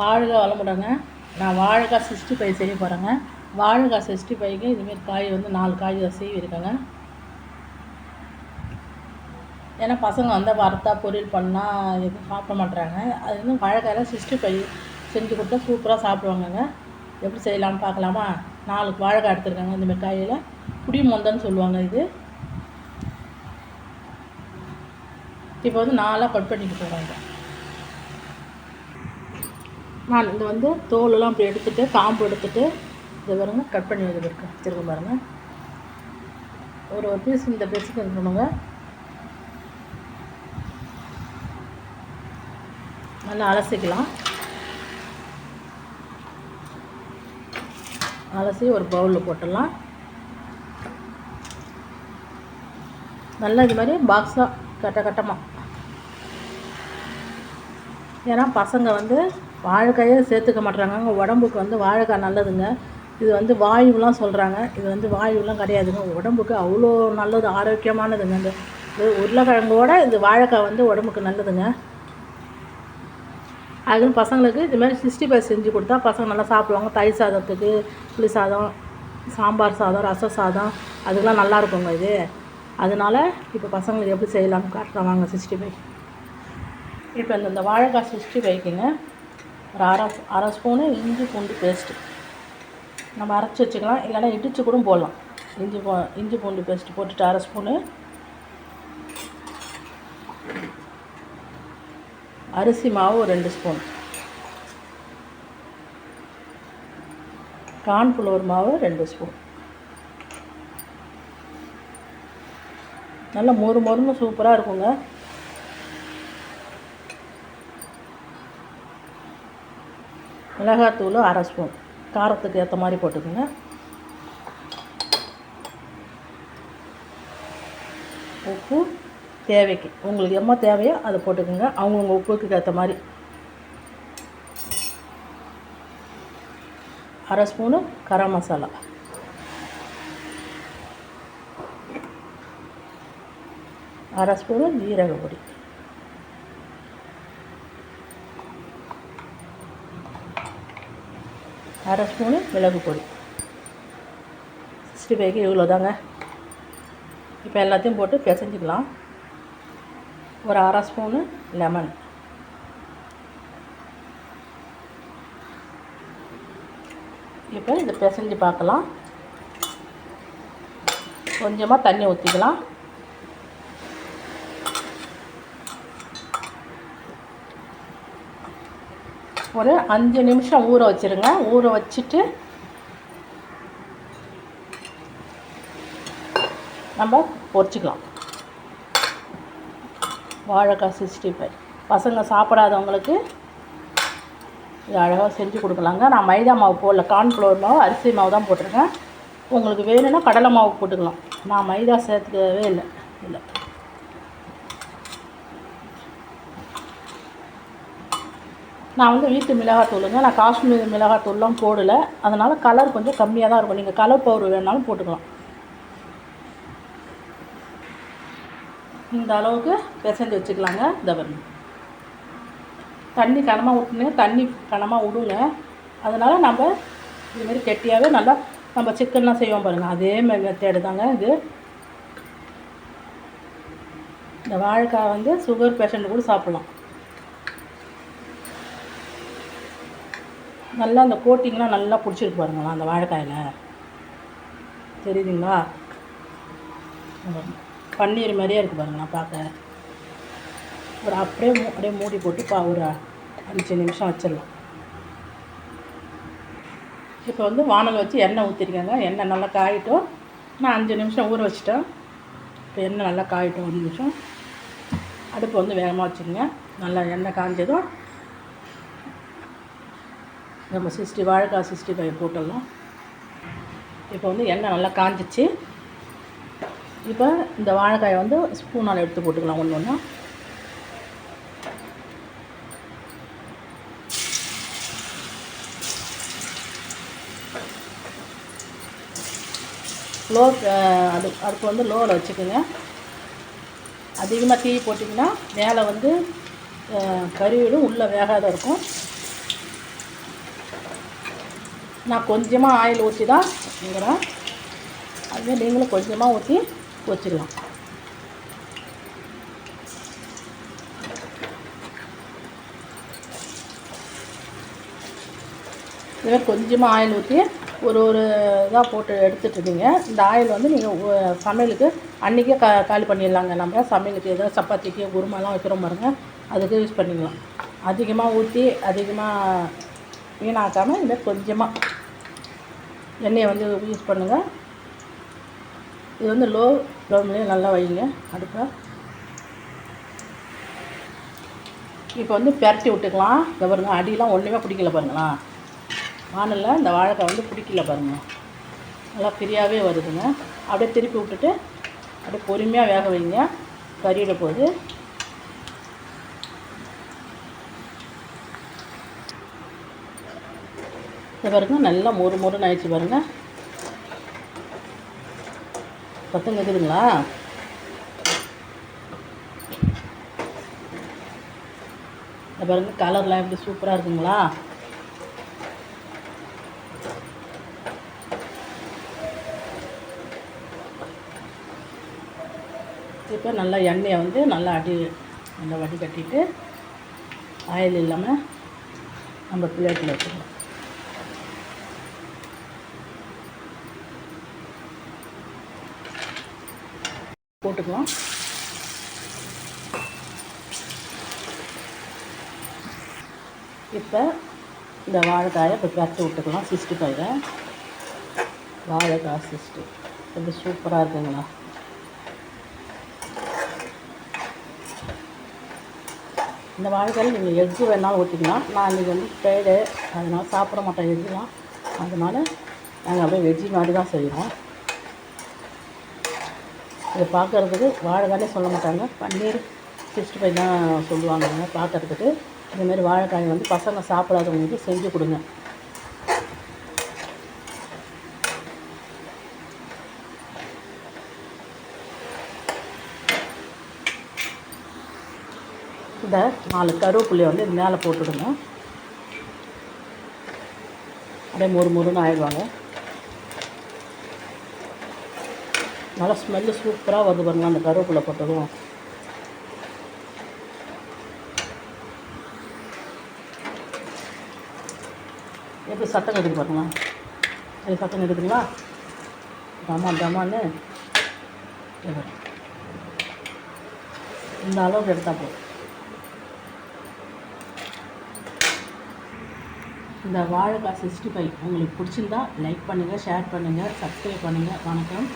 வாழ்க வளமுடங்க. நான் வாழைக்காய் சிக்ஸ்டி ஃபைவ் செய்ய போகிறேங்க வாழைக்காய் சிக்ஸ்டி ஃபைவ்க்கு இதுமாரி காய் வந்து நாலு காய் சீவிருக்கேங்க ஏன்னா பசங்க வந்து வறுத்தா பொரியல் பண்ணால் எதுவும் சாப்பிட மாட்றாங்க. அது வந்து வாழைக்காயில் சிக்ஸ்டி ஃபைவ் செஞ்சு கொடுத்தா சூப்பராக சாப்பிடுவாங்கங்க. எப்படி செய்யலாம்னு பார்க்கலாமா? நாலு வாழைக்காய் எடுத்துருக்காங்க இந்தமாரி காயில். புடி மொந்தன்னு சொல்லுவாங்க இது. இப்போ வந்து நாலாக கட் பண்ணிட்டு போகிறாங்க நான் இந்த வந்து தோலெல்லாம் அப்படி எடுத்துகிட்டு காம்பு எடுத்துகிட்டு இதை பாருங்கள் கட் பண்ணி இது திரும்ப பாருங்கள் ஒரு ஒரு பீஸ் இந்த பீஸுக்கு இருக்கணுங்க நல்லா அலசிக்கலாம். அலசி ஒரு பவுலில் போட்டுடலாம். நல்லா இது மாதிரி பாக்ஸாக கட்ட கட்டமாக ஏன்னா பசங்க வந்து வாழைக்காயே சேர்த்துக்க மாட்றாங்க உடம்புக்கு வந்து வாழைக்காய் நல்லதுங்க. இது வந்து வாயுலாம் சொல்கிறாங்க இது வந்து வாயுலாம் கிடையாதுங்க. உடம்புக்கு அவ்வளோ நல்லது ஆரோக்கியமானதுங்க. இந்த இது உருளைக்கிழங்கோட இந்த வாழைக்காய் வந்து உடம்புக்கு நல்லதுங்க. அதுக்குன்னு பசங்களுக்கு இதுமாதிரி சிஸ்டி சிக்ஸ்டி ஃபைவ் செஞ்சு கொடுத்தா பசங்க நல்லா சாப்பிடுவாங்க. தயிர் சாதத்துக்கு புளி சாதம் சாம்பார் சாதம் ரச சாதம் அதுக்கெலாம் நல்லா இருக்குங்க இது. அதனால இப்போ பசங்களுக்கு எப்படி செய்யலாம்னு காட்டுறேன். வாங்க சிக்ஸ்டி ஃபைவ். இப்போ இந்த இந்த வாழைக்காய் சிக்ஸ்டி ஃபைவ்க்குங்க. ஒரு அரை அரை ஸ்பூனு இஞ்சி பூண்டு பேஸ்ட்டு நம்ம அரைச்சி வச்சுக்கலாம். இல்லைன்னா இடித்து கூட போடலாம். இஞ்சி பூ இஞ்சி பூண்டு பேஸ்ட்டு போட்டுட்டு அரை ஸ்பூனு அரிசி மாவு ஒரு ரெண்டு ஸ்பூன் கார்ன்ஃப்ளவர் மாவு ரெண்டு ஸ்பூன் நல்லா மொறு மொறுன்னு சூப்பராக இருக்குங்க. மிளகாத்தூள் அரை ஸ்பூன். காரத்துக்கு ஏற்ற மாதிரி போட்டுக்கோங்க. உப்பு தேவைக்கு. உங்களுக்கு எம்மா தேவையோ அதை போட்டுக்கோங்க. அவங்கவுங்க உப்புக்கு ஏற்ற மாதிரி. அரை ஸ்பூனு கரம் மசாலா. அரை ஸ்பூனு ஜீரக பொடி அரை ஸ்பூனு மிளகு பொடி. சிக்ஸ்டி ஃபைவ்க்கு இவ்வளோ தாங்க. இப்போ எல்லாத்தையும் போட்டு பிசைஞ்சிக்கலாம். ஒரு அரை ஸ்பூனு லெமன். இப்போ இதை பிசைஞ்சு பார்க்கலாம். கொஞ்சமாக தண்ணி ஊற்றிக்கலாம். ஒரு அஞ்சு நிமிஷம் ஊற வச்சுருங்க. ஊற வச்சுட்டு நம்ம பொறிச்சிக்கலாம். வாழைக்காய் சிக்ஸ்டி ஃபைவ். பசங்க சாப்பிடாதவங்களுக்கு இது அழகாக செஞ்சு கொடுக்கலாங்க. நான் மைதா மாவு போடல. கார்ன்ஃப்ளவர் மாவு அரிசி மாவு தான் போட்டிருக்கேன். உங்களுக்கு வேணும்னா கடலை மாவு போட்டுக்கலாம். நான் மைதா சேர்த்துக்கவே இல்லை. இல்லை. நான் வந்து வீட்டு மிளகாத்தூளுங்க. நான் காஷ்மீர் மிளகாத்தூள்லாம் போடலை. அதனால் கலர் கொஞ்சம் கம்மியாக தான் இருக்கும். நீங்கள் கலர் பவுடர் வேணாலும் போட்டுக்கலாம். இந்த அளவுக்கு பிசைஞ்சு வச்சுக்கலாங்க இந்த பாருங்க. தண்ணி கனமாக விட்டுனுங்க தண்ணி கனமாக விடுங்க அதனால் நம்ம இதுமாரி கெட்டியாகவே நல்லா நம்ம சிக்கன்லாம் செய்வோம் பாருங்கள் அதே மாதிரி மெத்தேடு தாங்க இது. இந்த வாழைக்காய் வந்து சுகர் பேஷண்ட் கூட சாப்பிட்லாம். நல்லா அந்த கோட்டிங்லாம் நல்லா பிடிச்சிருக்கு பாருங்களா அந்த வாழைக்காயில். தெரியுதுங்களா? பன்னீர் மாதிரியே இருக்குது பாருங்களா பார்க்க. ஒரு அப்படியே அப்படியே மூடி போட்டு பா ஒரு அஞ்சு நிமிஷம் வச்சிடலாம். இப்போ வந்து வானல் வச்சு எண்ணெய் ஊற்றிருக்கேங்க எண்ணெய் நல்லா காயிட்டும். நான் அஞ்சு நிமிஷம் ஊற வச்சிட்டேன். இப்போ எண்ணெய் நல்லா காயிட்டும் ஒரு நிமிஷம். அடுப்பு வந்து வேகமாக வச்சுருங்க நல்லா எண்ணெய் காய்ஞ்சதும் நம்ம சிக்ஸ்டி வாழைக்காய் சிக்ஸ்டி ஃபைவ் போட்டுடலாம் இப்போ வந்து எண்ணெய் நல்லா காஞ்சிச்சு. இப்போ இந்த வாழைக்காயை வந்து ஸ்பூனால் எடுத்து போட்டுக்கலாம் ஒன்று ஒன்றா லோ அது அடுப்பு வந்து லோவில் வச்சுக்கோங்க. அதிகமாக தீ போட்டிங்கன்னா மேலே வந்து கருவிடும் உள்ளே வேகாத இருக்கும். நான் கொஞ்சமாக ஆயில் ஊற்றி தான் வைக்கிறேன் அதுவே நீங்களும் கொஞ்சமாக ஊற்றி வச்சிடலாம். இதுவே கொஞ்சமாக ஆயில் ஊற்றி ஒரு ஒரு இதாக போட்டு எடுத்துட்டு இருந்தீங்க. இந்த ஆயில் வந்து நீங்கள் சமையலுக்கு அன்றைக்கே கா காலி பண்ணிடலாங்க. நம்ம சமையலுக்கு ஏதோ சப்பாத்திக்கு குருமாலாம் வைக்கிறோம் பாருங்கள் அதுக்கு யூஸ் பண்ணிக்கலாம். அதிகமாக ஊற்றி அதிகமாக வீணாக்காமல் இந்த கொஞ்சமாக எண்ணெயை வந்து யூஸ் பண்ணுங்கள் இது வந்து லோ ஃப்ளேம்லேயே நல்லா வைங்க. அடுப்பை. இப்போ வந்து பெரட்டி விட்டுக்கலாம். இங்கே பாருங்க அடியெலாம் ஒன்றுமே பிடிக்கல பாருங்களா. வானலில் இந்த வாழைக்காய் வந்து பிடிக்கல பாருங்க. நல்லா ஃப்ரீயாகவே வருதுங்க. அப்படியே திருப்பி விட்டுட்டு அப்படியே பொறுமையாக வேக வைங்க. கறியிட போகுது இது பாருங்க நல்லா மொறு மொறுன்னு ஆயிடுச்சு பாருங்கள் சத்தம் கேட்குதுங்களா இந்த பாருங்க கலர்லாம் எப்படி சூப்பராக இருக்குங்களா? இப்போ நல்லா எண்ணெயை வந்து நல்லா அடி நல்லா வடி கட்டிட்டு ஆயில் இல்லாமல் நம்ம பிளேட்டில் வச்சுக்கலாம். போட்டுக்கலாம் இப்போ இந்த வாழைக்காயை இப்போ கரைச்சி விட்டுக்கலாம் சிக்ஸ்டி ஃபைவை வாழைக்காய் சிக்ஸ்டி இது சூப்பராக இருக்குங்களா? இந்த வாழைக்காயில் நீங்கள் எக்கு வேணாலும் ஊற்றிக்கலாம் நான் இன்றைக்கி வந்து ஃப்ரைடே அதனால் சாப்பிட மாட்டேன் எக்குலாம் அதனால் நாங்கள் அப்படியே வெஜ்ஜி மாதிரி தான் செய்கிறோம் இதை பார்க்குறதுக்கு வாழைக்காயே சொல்ல மாட்டாங்க. பன்னீர் சிக்ஸ்டி ஃபைவ் தான் சொல்லுவாங்க. பார்க்குறதுக்கு இதுமாரி வாழைக்காய் வந்து பசங்க சாப்பிடாதவங்களுக்கு செஞ்சு கொடுங்க. இந்த நாலு கருவேப்பிலையை வந்து இது மேலே போட்டுவிடுங்க அப்படியே மொறு மொறுன்னு ஆயிடுவாங்க. நல்லா ஸ்மெல்லு சூப்பராக வருது பாருங்க அந்த கருவேப்பிலை போட்டதும். எப்படி சத்தம் கேட்குது பாருங்களா அது சத்தம் கேட்குதுங்களா? தமா தமான்னு. இந்த அளவுக்கு எடுத்தால் போதும். இந்த வாழைக்காய் சிக்ஸ்டி ஃபைவ். உங்களுக்கு பிடிச்சிருந்தா லைக் பண்ணுங்கள் ஷேர் பண்ணுங்கள் சப்ஸ்கிரைப் பண்ணுங்கள் வணக்கம்.